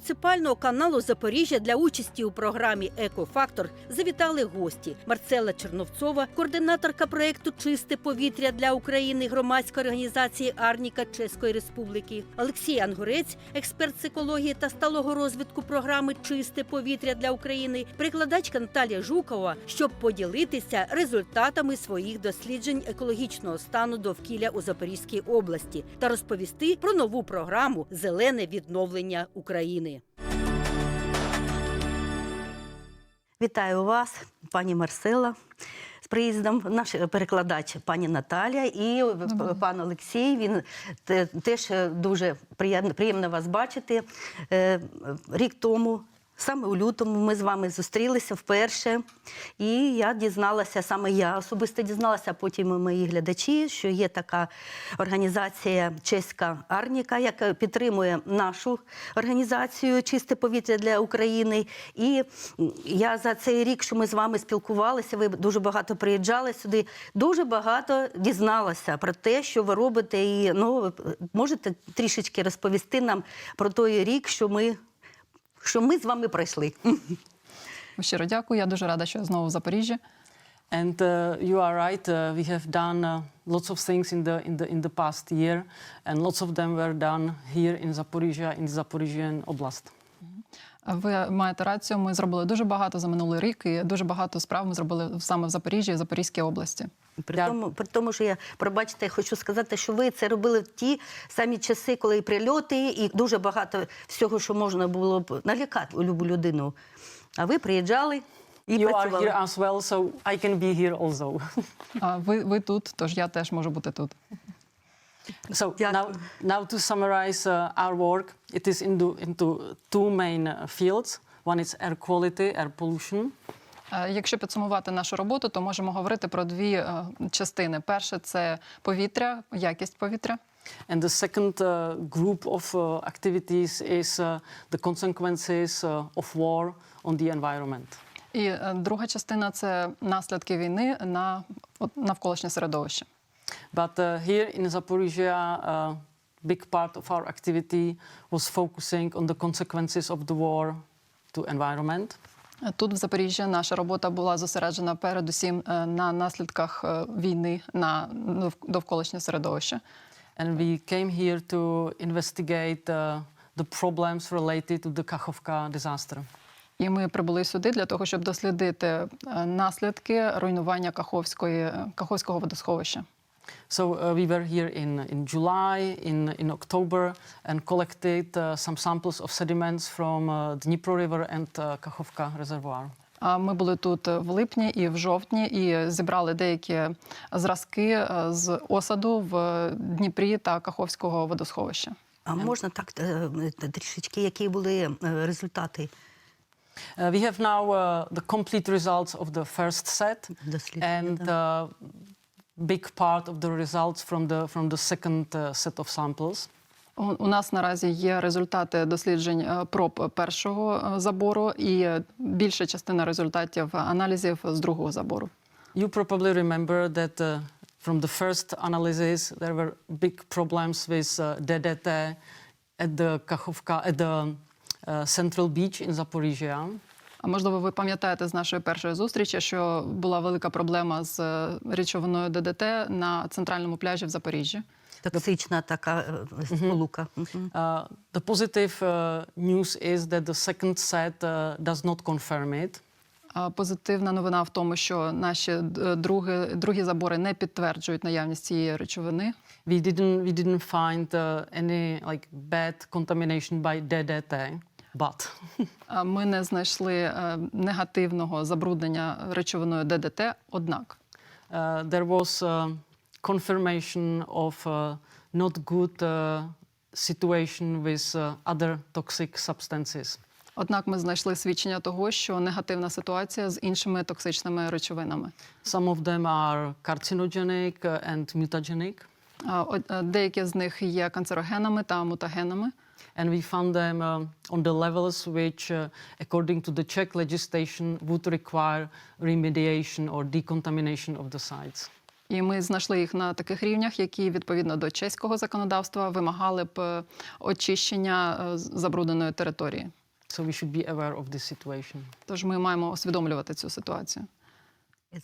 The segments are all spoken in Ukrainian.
муніципального каналу Запоріжжя для участі у програмі Екофактор завітали гості. Марцела Черновцова, координаторка проекту Чисте повітря для України громадської організації Арніка Чеської Республіки, Олексій Ангурець, експерт з екології та сталого розвитку програми Чисте повітря для України, перекладачка Наталія Жукова, щоб поділитися результатами своїх досліджень екологічного стану довкілля у Запорізькій області та розповісти про нову програму Зелене відновлення України. Вітаю вас, пані Марсела. З приїздом наш перекладач пані Наталя і пан Олексій. Він теж е, дуже приємно, приємно вас бачити. Е, Рік тому, саме у лютому, ми з вами зустрілися вперше. І я дізналася, саме я особисто дізналася, а потім і мої глядачі, що є така організація Чеська Арніка, яка підтримує нашу організацію Чисте повітря для України. І я за цей рік, що ми з вами спілкувалися, ви дуже багато приїжджали сюди, дуже багато дізналася про те, що ви робите. І ну, можете трішечки розповісти нам про той рік, що ми, що ми з вами пройшли. Щиро дякую. Я дуже рада, що я знову в Запоріжжі. And uh, you are right. Uh, we have done uh, lots of things in the in the in the past year, and lots of them were done here in Zaporizhia, in the Zaporizhian Oblast. Ви маєте рацію. Ми зробили дуже багато за минулий рік, і дуже багато справ ми зробили саме в Запоріжжі і Запорізькій області. При Я- тому, при тому, що я пробачте, хочу сказати, що ви це робили в ті самі часи, коли і прильоти, і дуже багато всього, що можна було б налякати любу людину. А ви приїжджали і you are here as well, so I can be here also. А ви, ви тут, тож я теж можу бути тут. So now, now to summarize uh, our work, it is into into two main uh, fields. One is air quality, air pollution, Е, Якщо підсумувати нашу роботу, то можемо говорити про дві е, частини. Перше це повітря, якість повітря. And the second uh, group of uh, activities is uh, the consequences uh, of war on the environment. І е, друга частина це наслідки війни на от, навколишнє середовище. But uh, here in Zaporizhia, a big part of our activity was focusing on the consequences of the war to environment. Тут в Запоріжжі наша робота була зосереджена передусім е, на наслідках е, війни на довколишнє середовище. And we came here to investigate uh, the problems related to the Kakhovka disaster. І ми прибули сюди для того, щоб дослідити е, наслідки руйнування Каховської Каховського водосховища. So uh, we were here in, in July, in, in October, and collected uh, some samples of sediments from uh, Dnipro River and uh, Kakhovka reservoir. А ми були тут в липні і в жовтні, і зібрали деякі зразки е, з осаду в Дніпрі та Каховського водосховища. А можна так е, трішечки, які були е, результати Uh, we have now uh, the complete results of the first set дослідження? and uh, big part of the results from the from the second uh, set of samples. У нас наразі є результати досліджень е, проб першого е, забору і е, більша частина результатів аналізів з другого забору. You probably remember that uh, from the first analysis there were big problems with uh, DDT at the Kakhovka at the uh, central beach in Zaporizhia. А можливо, ви пам'ятаєте з нашої першої зустрічі, що була велика проблема з е, речовиною ДДТ на центральному пляжі в Запоріжжі. Токсична така е, сполука. The positive uh, news is that the second set does not confirm it. А Позитивна новина в тому, що наші е, другі, другі забори не підтверджують наявність цієї речовини. We didn't we didn't find uh, any like bad contamination by DDT, А Ми не знайшли е, негативного забруднення речовиною ДДТ. Однак uh, there was uh, confirmation of uh, not good uh, situation with uh, other toxic substances. Однак ми знайшли свідчення того, що негативна ситуація з іншими токсичними речовинами. Some of them are carcinogenic and mutagenic, Деякі з них є канцерогенами та мутагенами. And we found them uh, on the levels which, uh, according to the Czech legislation, would require remediation or decontamination of the sites. І ми знайшли їх на таких рівнях, які відповідно до чеського законодавства вимагали б е, очищення е, забрудненої території. So we should be aware of this situation. Тож ми маємо усвідомлювати цю ситуацію.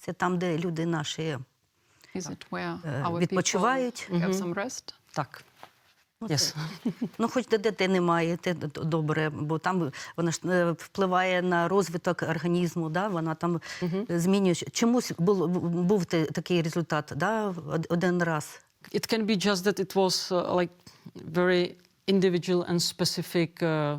Це там, де люди наші Is it where Е, our відпочивають. have some rest? Так. Ну, Yes. Ну, хоч де дитини немає, те добре, бо там вона ж е, впливає на розвиток організму, да? вона там е, змінює. Чомусь був, був такий результат, да? од- один раз. It can be just that it was uh, like very individual and specific. Uh,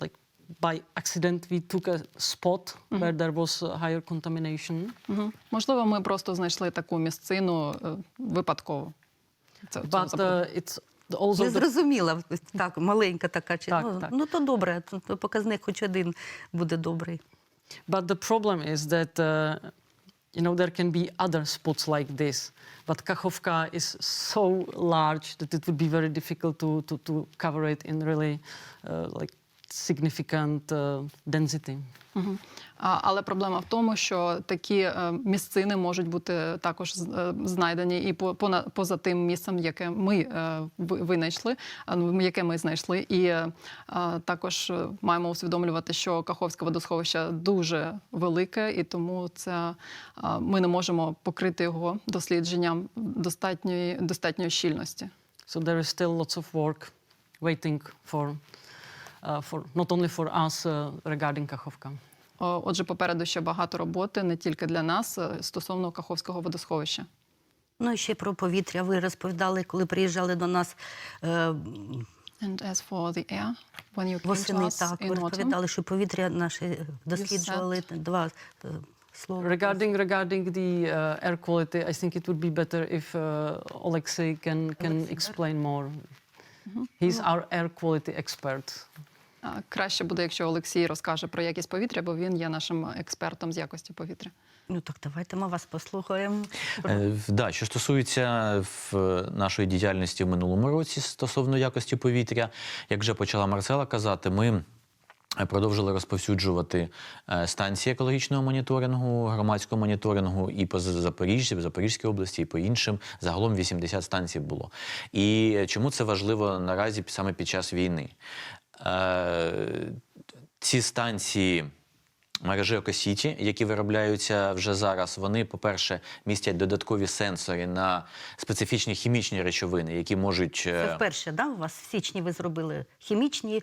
like by accident, we took a spot where there was uh, higher contamination. Мгм. Можливо, ми просто знайшли таку місцину е, випадково. Це, це But uh, it's Не the зрозуміла, так, маленька така. Чи, Так, ну, так. ну, то добре, то- то показник хоч один буде добрий. But the problem is that uh, you know there can be other spots like this, but Kachovka is so large that it would be very difficult to to, to cover it in really uh, like significant uh, density. А, але проблема в тому, що такі е, місцини можуть бути також е, знайдені і по, пона- поза тим місцем, яке ми е, винайшли, а, ну, яке ми знайшли. І е, також е, маємо усвідомлювати, що Каховське водосховище дуже велике, і тому це ми не можемо покрити його дослідженням достатньої достатньої щільності. So there is still lots of work waiting for, for not only for us uh, regarding Kachovka. О, Отже, попереду ще багато роботи не тільки для нас е, стосовно Каховського водосховища. Ну і ще про повітря. Ви розповідали, коли приїжджали до нас е, And as for the air, when you came to восени, us так, ви in autumn, розповідали, що повітря наше досліджували два е, слова. Regarding regarding the uh, air quality, I think it would be better if uh, Alexei can can explain more. He's our air quality expert. Краще буде, якщо Олексій розкаже про якість повітря, бо він є нашим експертом з якості повітря. Ну так давайте ми вас послухаємо. Е, Да, що стосується в, нашої діяльності в минулому році стосовно якості повітря, як вже почала Марцела казати, ми. е, Продовжили розповсюджувати е, станції екологічного моніторингу, громадського моніторингу і по Запоріжжі, в Запорізькій області, і по іншим. Загалом 80 станцій було. І чому це важливо наразі саме під час війни? Е, Ці станції мережі Окосіті, які виробляються вже зараз, вони, по-перше, містять додаткові сенсори на специфічні хімічні речовини, які можуть. е, Це вперше, да? У вас в січні ви зробили хімічні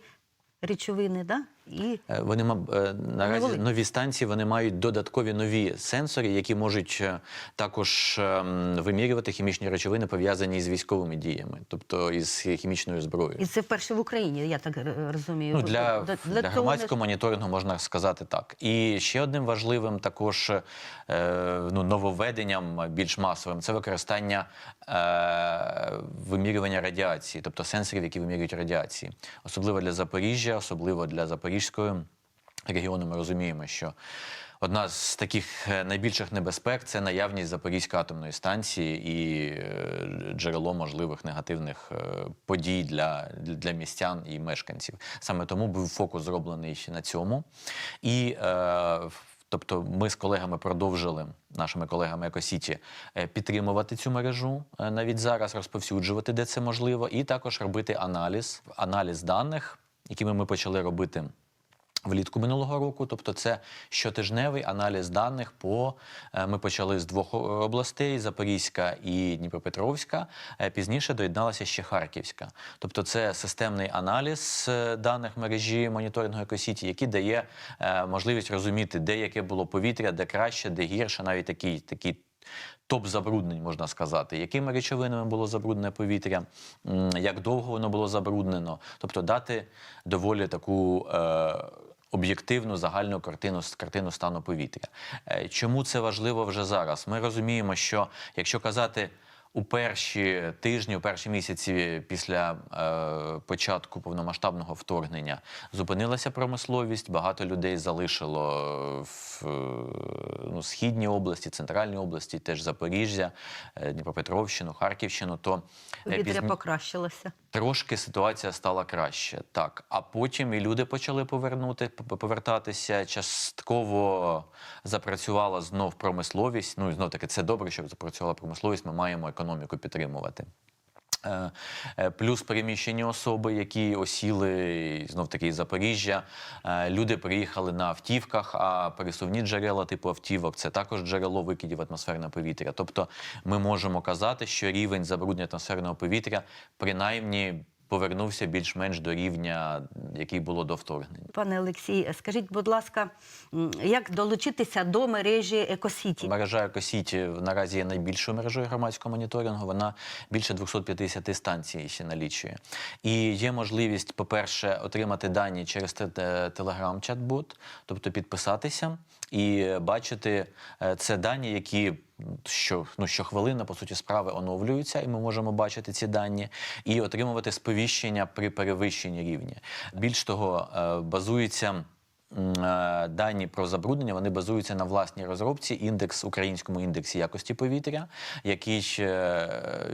речовини, да? І Е, Вони е, наразі великі. нові станції вони мають додаткові нові сенсори, які можуть е, також ем, вимірювати хімічні речовини, пов'язані з військовими діями, тобто із хімічною зброєю. І це вперше в Україні, я так розумію. Ну, для, Для- для, громадського не- моніторингу можна сказати так. І ще одним важливим також ну, нововведенням, більш масовим, це використання вимірювання радіації, тобто сенсорів, які вимірюють радіації. Особливо для Запоріжжя, особливо для Запорізького регіону. Ми розуміємо, що Одна з таких е, найбільших небезпек це наявність Запорізької атомної станції і е, джерело можливих негативних е, подій для, для містян і мешканців. Саме тому був фокус зроблений на цьому. І е, Тобто ми з колегами продовжили, нашими колегами Екосіті, е, підтримувати цю мережу е, навіть зараз, розповсюджувати, де це можливо, і також робити аналіз, аналіз даних, якими ми почали робити влітку минулого року. Тобто, це щотижневий аналіз даних по е, ми почали з двох областей: Запорізька і Дніпропетровська. Е, Пізніше доєдналася ще Харківська. Тобто, це системний аналіз е, даних мережі моніторингу екосіті, який дає можливість розуміти, де яке було повітря, де краще, де гірше, навіть такий такий. Топ забруднень можна сказати, якими речовинами було забруднене повітря, як довго воно було забруднено, тобто дати доволі таку е, об'єктивну загальну картину картину стану повітря. Е, Чому це важливо вже зараз? Ми розуміємо, що якщо казати у перші тижні, у перші місяці після е, початку повномасштабного вторгнення зупинилася промисловість. Багато людей залишило в е, ну, східній області, центральній області, теж Запоріжжя, е, Дніпропетровщину, Харківщину. То е, Повітря пізні- покращилося. Трошки ситуація стала краще, так. А потім і люди почали повернути, повертатися. Частково запрацювала знов промисловість. Ну і знов таки це добре, щоб запрацювала промисловість. Ми маємо економіку підтримувати. Е, е, Плюс переміщені особи, які осіли знов таки із Запоріжжя. Е, Люди приїхали на автівках, а пересувні джерела типу автівок це також джерело викидів атмосферного повітря. Тобто ми можемо казати, що рівень забруднення атмосферного повітря принаймні повернувся більш-менш до рівня, який було до вторгнення. Пане Олексій, скажіть, будь ласка, як долучитися до мережі Екосіті? Мережа Екосіті наразі є найбільшою мережею громадського моніторингу. Вона більше 250 станцій ще налічує. І є можливість, по-перше, отримати дані через телеграм-чат-бот, тобто підписатися і бачити е, це дані, які. Що ну щохвилина, по суті, справи оновлюються, і ми можемо бачити ці дані і отримувати сповіщення при перевищенні рівня. Більш того, е, базується е, дані про забруднення вони базуються на власній розробці індекс українському індексі якості повітря, який е,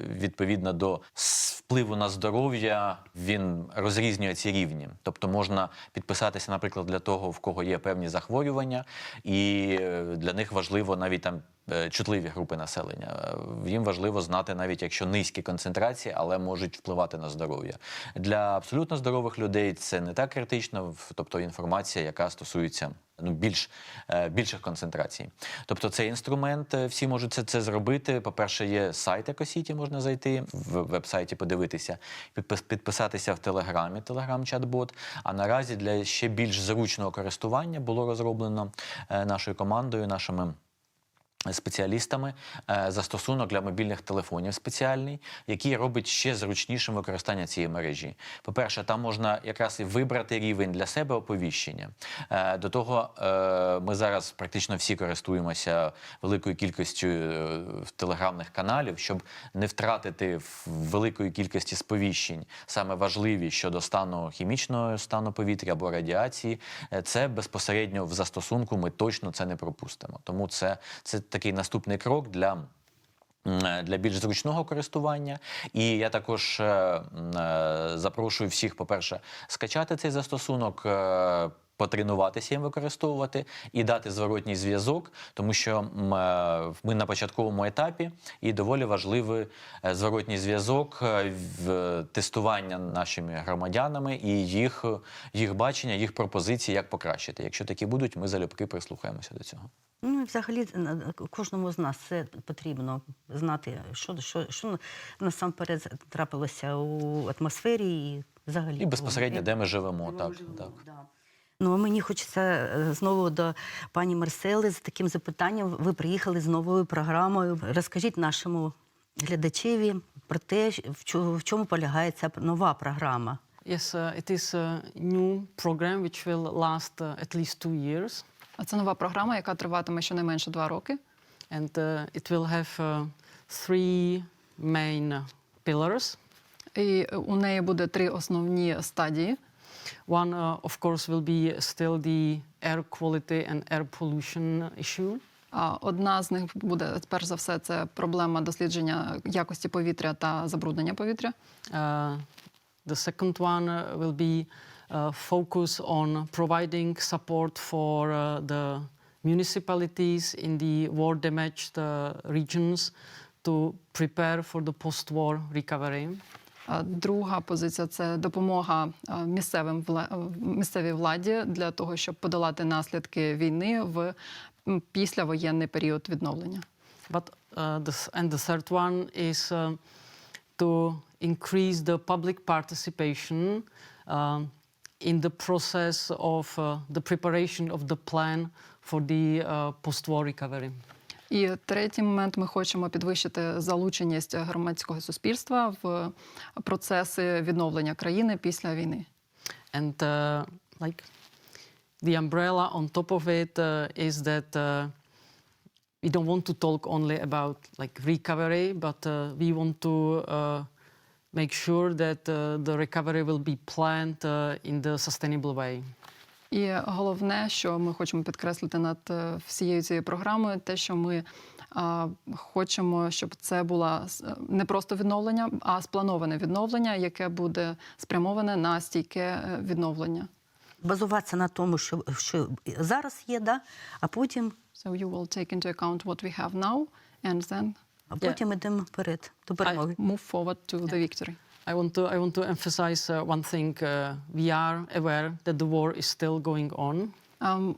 відповідно до впливу на здоров'я він розрізнює ці рівні. Тобто можна підписатися, наприклад, для того, в кого є певні захворювання, і для них важливо навіть там. Е, Чутливі групи населення Е, їм важливо знати, навіть якщо низькі концентрації, але можуть впливати на здоров'я. Для абсолютно здорових людей це не так критично, тобто інформація, яка стосується ну, більш, е, більших концентрацій. Тобто цей інструмент, всі можуть це, це зробити. По-перше, є сайт Екосіті, можна зайти в веб-сайті, подивитися, підпис- підписатися в Телеграмі, Телеграм-чат-бот. А наразі для ще більш зручного користування було розроблено нашою командою, нашими спеціалістами е, застосунок для мобільних телефонів спеціальний, який робить ще зручнішим використання цієї мережі. По-перше, там можна якраз і вибрати рівень для себе оповіщення. Е, До того е, ми зараз практично всі користуємося великою кількістю телеграмних каналів, щоб не втратити в великої кількості сповіщень саме важливі щодо стану хімічного стану повітря або радіації. Це безпосередньо в застосунку ми точно це не пропустимо. Тому це, це такий наступний крок для. Для більш зручного користування, і я також е, е, запрошую всіх, по-перше, скачати цей застосунок, е, потренуватися їм використовувати і дати зворотній зв'язок, тому що ми на початковому етапі і доволі важливий зворотній зв'язок в тестування нашими громадянами і їх, їх бачення, їх пропозиції, як покращити. Якщо такі будуть, ми залюбки прислухаємося до цього. Ну, і взагалі на- кожному з нас це потрібно знати, що, що, що насамперед трапилося у атмосфері і взагалі. І безпосередньо, де ми живемо, де так, ми живемо, так. да. Ну, а мені хочеться е, знову до пані Марсели з таким запитанням. Ви приїхали з новою програмою. Розкажіть нашому глядачеві про те, в чому полягає ця нова програма. Yes, uh, it is a new program which will last uh, at least two years. А це нова програма, яка триватиме щонайменше два роки. And uh, it will have uh, three main pillars. І у неї буде три основні стадії. One, uh, of course, will be still the air quality and air pollution issue. А Одна з них буде перш за все це проблема дослідження якості повітря та забруднення повітря. Uh, the second one uh, will be uh, focus on providing support for uh, the municipalities in the war damaged uh, regions to prepare for the post-war recovery. Друга позиція це допомога місцевим місцевій владі для того, щоб подолати наслідки війни в післявоєнний період відновлення. But uh, the, and the third one is uh, to increase the public participation um, in the process of uh, the preparation of the plan for the uh, post-war recovery. І третій момент ми хочемо підвищити залученість громадського суспільства в процеси відновлення країни після війни. And uh, like the umbrella on top of it uh, is that uh, we don't want to talk only about like recovery, but uh, we want to uh, make sure that uh, the recovery will be planned uh, in the sustainable way. І головне, що ми хочемо підкреслити над е, всією цією програмою, те, що ми а, хочемо, щоб це була с- не просто відновлення, а сплановане відновлення, яке буде спрямоване на стійке е, відновлення. Базуватися на тому, що, що зараз є, да? а потім, So you will take into account what we have now and then а потім йдемо вперед до перемоги. I move forward to the victory. I want to I want to emphasize uh, one thing. Uh, we are aware that the war is still going on,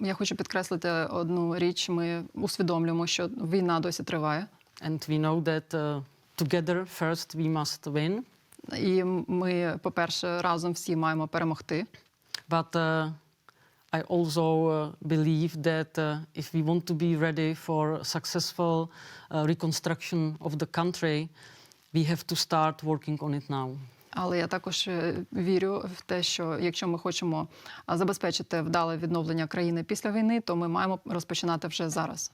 Я хочу підкреслити одну річ. Ми усвідомлюємо, що війна досі триває. and we know that uh, together first we must win. І ми, по-перше, разом всі маємо перемогти. But uh, I also uh, believe that uh, if we want to be ready for successful uh, reconstruction of the country, we have to start working on it now. Але я також е, вірю в те, що якщо ми хочемо забезпечити вдале відновлення країни після війни, то ми маємо розпочинати вже зараз.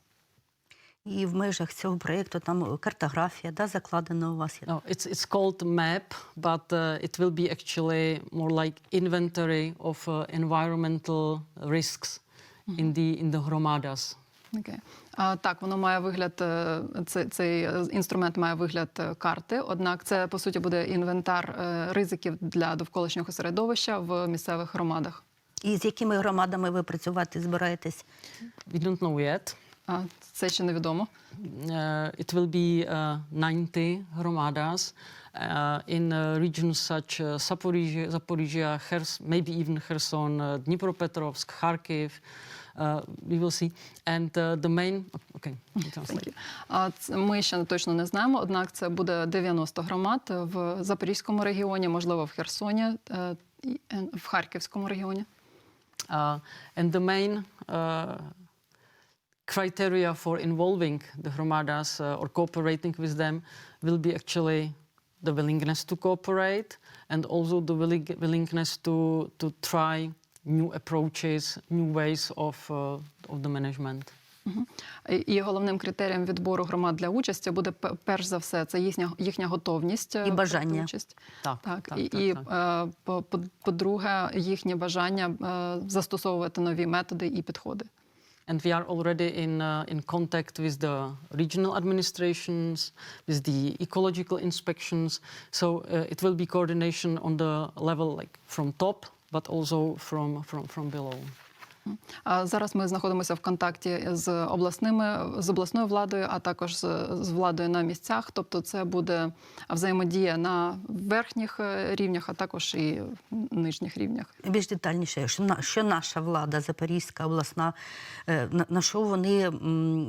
І в межах цього проєкту там картографія да, закладена у вас. No, it's it's called map, but uh, it will be actually more like inventory of uh, environmental risks in the in the hromadas. Окей. А, так, воно має вигляд, е, цей, цей е, інструмент має вигляд е, карти. Однак це по суті буде інвентар е, ризиків для довколишнього середовища в місцевих громадах. І з якими громадами ви працювати збираєтесь? We don't know yet. А, це ще невідомо. Uh, it will be uh, 90 hromadas uh, in uh, regions such uh, Zaporizhia, Zaporizhia Khers, maybe even Kherson, uh, Dnipropetrovsk, Kharkiv. Uh, we will see. And uh, the main. Okay. you translate. Ми ще точно не знаємо, однак це буде 90 громад в Запорізькому регіоні, можливо, в Херсоні, е, е, в Харківському регіоні. Uh, and the main uh, criteria for involving the Hromadas uh, or cooperating with them will be actually the willingness to cooperate and also the willing, willingness to, to try new approaches, new ways of, uh, of the management. Мгм. І- головним критерієм відбору громад для участі буде перш за все це їхня їхня готовність е, І бажання. участь. Так, Так, так, і, так, і так. е, по- по- по-друге, їхнє бажання е, застосовувати нові методи і підходи. And we are already in, uh, in contact with the regional administrations, with the ecological inspections. So uh, it will be coordination on the level like from top, but also from, from, from below. А зараз ми знаходимося в контакті з обласними з обласною владою, а також з, владою на місцях. Тобто, це буде взаємодія на верхніх е, рівнях, а також і нижніх рівнях. Більш детальніше, що, на, що наша влада, Запорізька обласна, е, на, що вони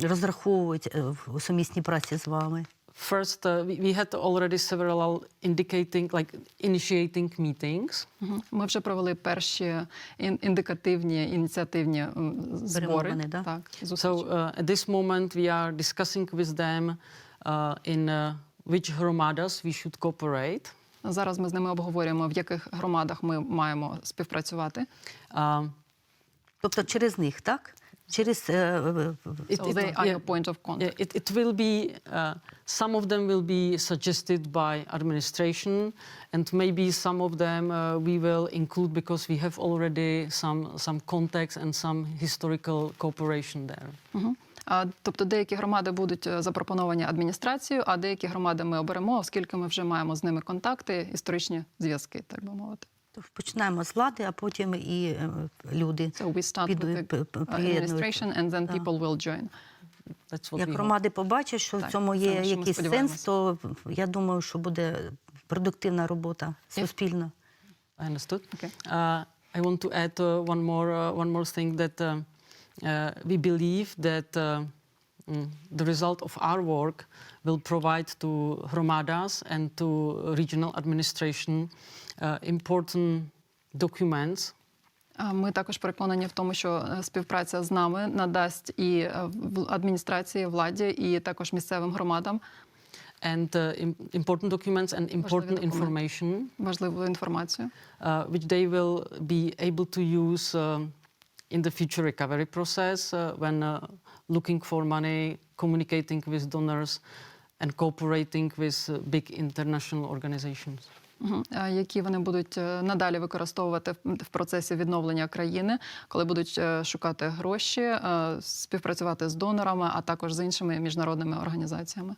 розраховують е, в сумісній праці з вами? First, uh, we, we had already several indicating, like initiating meetings. Ми вже провели перші ін- індикативні ініціативні м, збори. Перемовини, да? Так, So зустрічі. uh, at this moment, we are discussing with them uh, in uh, which hromadas we should cooperate. Зараз ми з ними обговорюємо, в яких громадах ми маємо співпрацювати. Um, Тобто через них, так? Через е, е, it- So they are your point of contact. It, it will be, uh, some of them will be suggested by administration, and maybe some of them uh, we will include because we have already some, some contacts and some historical cooperation there. Тобто деякі громади будуть е, запропоновані адміністрацією, а деякі громади ми оберемо, оскільки ми вже маємо з ними контакти, історичні зв'язки, так би мовити. Починаємо з влади, а потім і е, люди. So we start Піду- with the п- п- uh, приєднуються. administration and then Да. people will join. That's what Як громади побачать, що Так, в цьому є якийсь сенс, то я думаю, що буде продуктивна робота суспільна. I understood. Okay. Uh, I want to add uh, one more uh, one more thing that uh, uh, we believe that uh, mm, the result of our work will provide to Hromadas and to regional administration uh, important documents Ми також переконані в тому, що е, співпраця з нами надасть і е, адміністрації, владі, і також місцевим громадам and uh, important documents and important information важливу інформацію. uh, which they will be able to use um, in the future recovery process uh, when uh, looking for money, communicating with donors, and cooperating with uh, big international organizations. Які вони будуть е, надалі використовувати в- процесі відновлення країни, коли будуть е, шукати гроші, е, співпрацювати з донорами, а також з іншими міжнародними організаціями?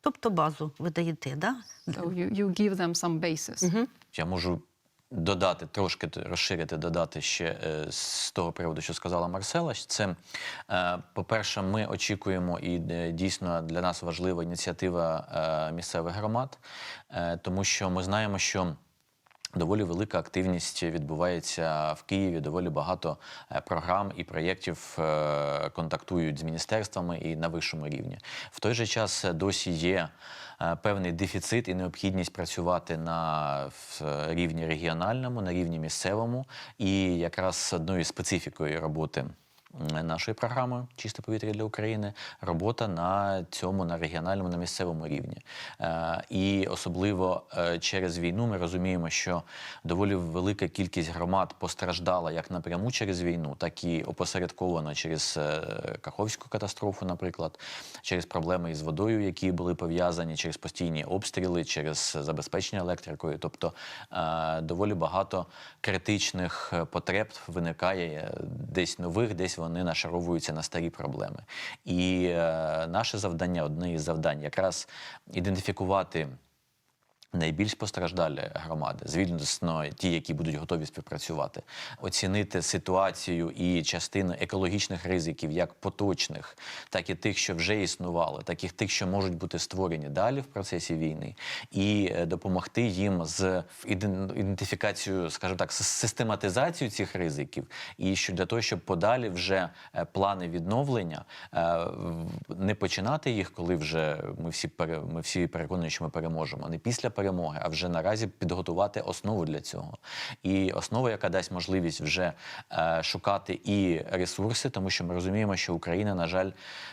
Тобто базу ви даєте, да? So you, you give them some basis. Я можу додати трошки розширити, додати ще е, з того приводу, що сказала Марсела. Це, е, по-перше, ми очікуємо, і е, дійсно для нас важлива ініціатива е, місцевих громад, е, тому що ми знаємо, що. Доволі велика активність відбувається в Києві. Доволі багато е, програм і проєктів е, контактують з міністерствами і на вищому рівні. В той же час досі є е, певний дефіцит і необхідність працювати на рівні регіональному, на рівні місцевому. І якраз одною специфікою роботи нашої програми Чисте повітря для України робота на цьому на регіональному, на місцевому рівні. Е, і особливо е, через війну ми розуміємо, що доволі велика кількість громад постраждала як напряму через війну, так і опосередковано через е, Каховську катастрофу, наприклад, через проблеми із водою, які були пов'язані, через постійні обстріли, через забезпечення електрикою. Тобто доволі багато критичних потреб виникає десь нових, десь вони нашаровуються на старі проблеми. І е, наше завдання, одне із завдань, якраз ідентифікувати. Найбільш постраждалі громади, звісно, ті, які будуть готові співпрацювати, оцінити ситуацію і частину екологічних ризиків, як поточних, так і тих, що вже існували, так і тих, що можуть бути створені далі в процесі війни, і е, допомогти їм з ідентифікацією, скажімо так, систематизацією цих ризиків, і що для того, щоб подалі вже е, плани відновлення е, не починати їх, коли вже ми всі ми всі переконані, що ми переможемо, не після перемоги, а вже наразі підготувати основу для цього. І основа, яка дасть можливість вже е, шукати і ресурси, тому що ми розуміємо, що Україна, на жаль,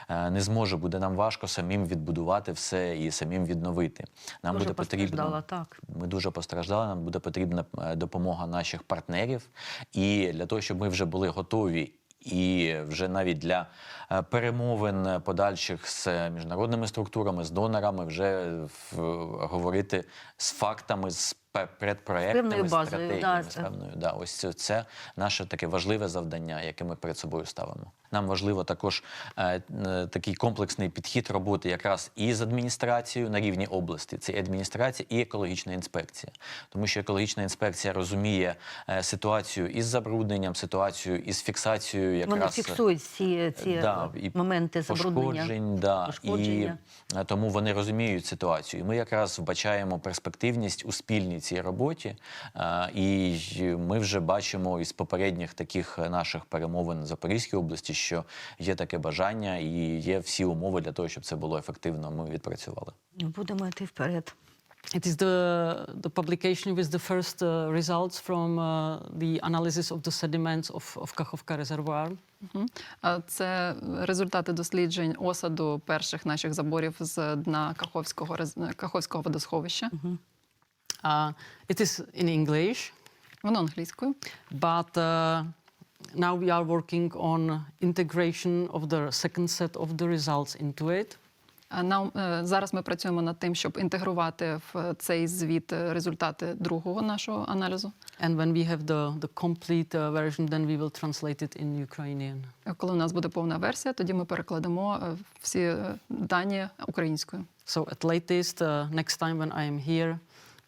е, не зможе, буде нам важко самим відбудувати все і самим відновити. Нам Дуже буде потрібно так. ми дуже постраждали. Нам буде потрібна е, допомога наших партнерів. І для того, щоб ми вже були готові. І вже навіть для е, перемовин подальших з міжнародними структурами, з донорами, вже говорити з фактами, з базою, стратегіями, да, з певною. Да, ось це, це наше таке важливе завдання, яке ми перед собою ставимо. Нам важливо також е, е, такий комплексний підхід роботи якраз і з адміністрацією на рівні області. Це і адміністрація і екологічна інспекція. Тому що екологічна інспекція розуміє е, ситуацію із забрудненням, ситуацію із фіксацією якраз Вони фіксують ці, ці да, е, і моменти забруднення. пошкоджень, да, пошкодження. і е, тому вони розуміють ситуацію. І ми якраз вбачаємо перспективність у спільній цій роботі. Е, І ми вже бачимо із попередніх таких наших перемовин в Запорізькій області, що є таке бажання і є всі умови для того, щоб це було ефективно. Ми відпрацювали. Будемо йти вперед. It is the, the publication with the first uh, results from uh, the analysis of the sediments of, of Kachovka Reservoir. Це результати досліджень осаду перших наших заборів з дна Каховського Каховського водосховища. Uh, it is in English, Воно англійською. but uh, now we are working on integration of the second set of the results into it. А Нам е, зараз ми працюємо над тим, щоб інтегрувати в цей звіт е, результати другого нашого аналізу. And when we have the, the complete uh, version, then we will translate it in Ukrainian. Е, Коли у нас буде повна версія, тоді ми перекладемо е, всі е, дані українською. So at latest, uh, next time when I am here,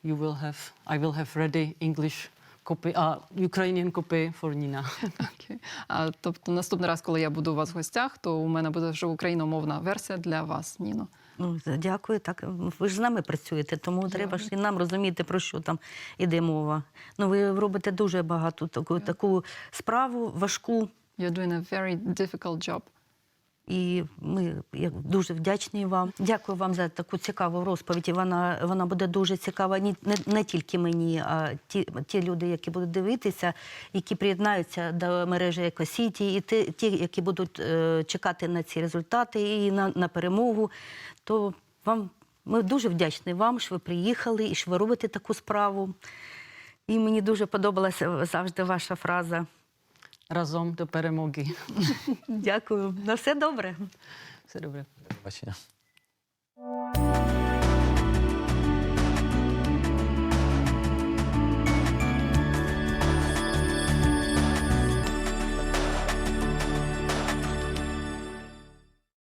you will have, I will have ready English copy, uh, Ukrainian copy for Nina. Окей. А, тобто, наступний раз, коли я буду у вас в гостях, то у мене буде вже україномовна версія для вас, Ніно. Ну, дякую. Так ви ж з нами працюєте, тому треба ж і нам розуміти, про що там іде мова. Ну, ви робите дуже багато таку, таку справу важку, You're doing a very difficult job. І ми дуже вдячні вам. Дякую вам за таку цікаву розповідь. І вона, вона буде дуже цікава не, не тільки мені, а ті, ті люди, які будуть дивитися, які приєднаються до мережі Екосіті, і ті, ті які будуть е, чекати на ці результати і на, на перемогу. То вам ми дуже вдячні вам, що ви приїхали і що ви робите таку справу. І мені дуже подобалася завжди ваша фраза. Разом до перемоги. Дякую. На все добре. Все добре. До побачення.